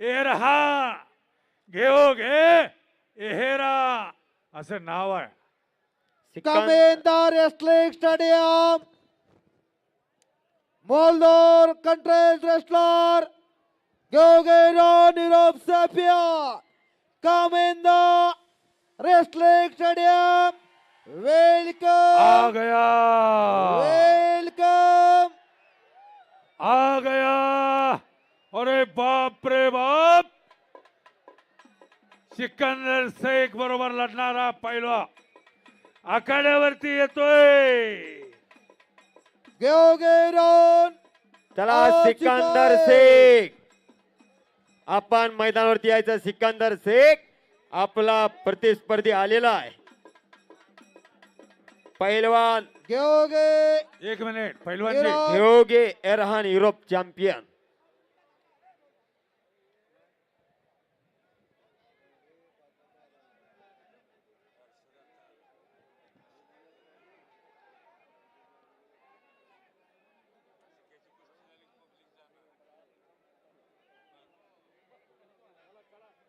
एरहा घेव घे एहर असं नाव आहे. शिकामें रेस्टलिंग स्टेडियम बॉलदोर कंट्रेस रेस्टलर घेव गे रो निरो कामेंदा रेस्टलिंग स्टेडियम वेलकम। अरे बाप रे बाप! सिकंदर शेख बरोबर लढणारा पहिला. आखाड्यावरती येतोय. चला सिकंदर. शेख. आपण मैदानावरती यायचं सिकंदर शेख. आपला प्रतिस्पर्धी आलेला आहे. पैलवान. Goge. एक मिनिट युरोप. योगे Erhan Europe champion.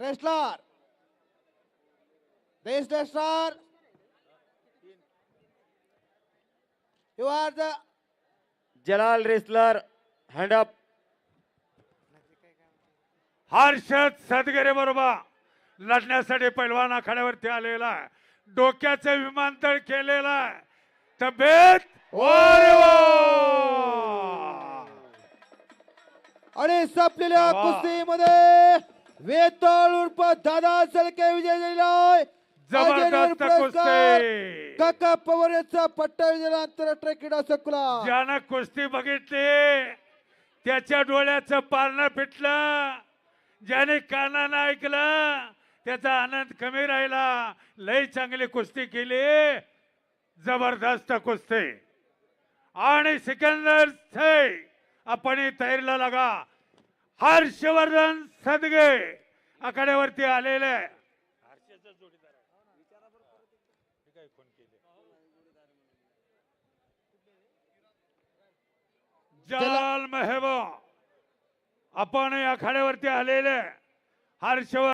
wrestler. This wrestler. You are the Jalal wrestler hand up Harshad Sadgare बरोबर. लढण्यासाठी पैलवान आखाड्यावरती आलेला आहे. डोक्याचं विमानतळ केलेलं आहे. तब्येत? संपलेल्या. कुस्तीमध्ये वेताळ उर्फ दादा सलके विजय झालेला आहे. जबरदस्त अजय पुरस्कार. कुस्ती. काका पवार यांचा पट्टा विजय आंतरराष्ट्रीय क्रीडा संकुला ज्यानं कुस्ती बघितली त्याच्या डोळ्याचं पारणं फिटलं ज्याने कानानं ऐकलं त्याचा आनंद कमी राहिला. लई चांगली कुस्ती केली. जबरदस्त कुस्ती. आणि सिकंदर आपण तयारीला लागा. हर्षवर्धन सदगे आखाड्यावरती आलेले जलाल मेहबा आपण या आखाड्यावरती आलेले हर्षवर्धन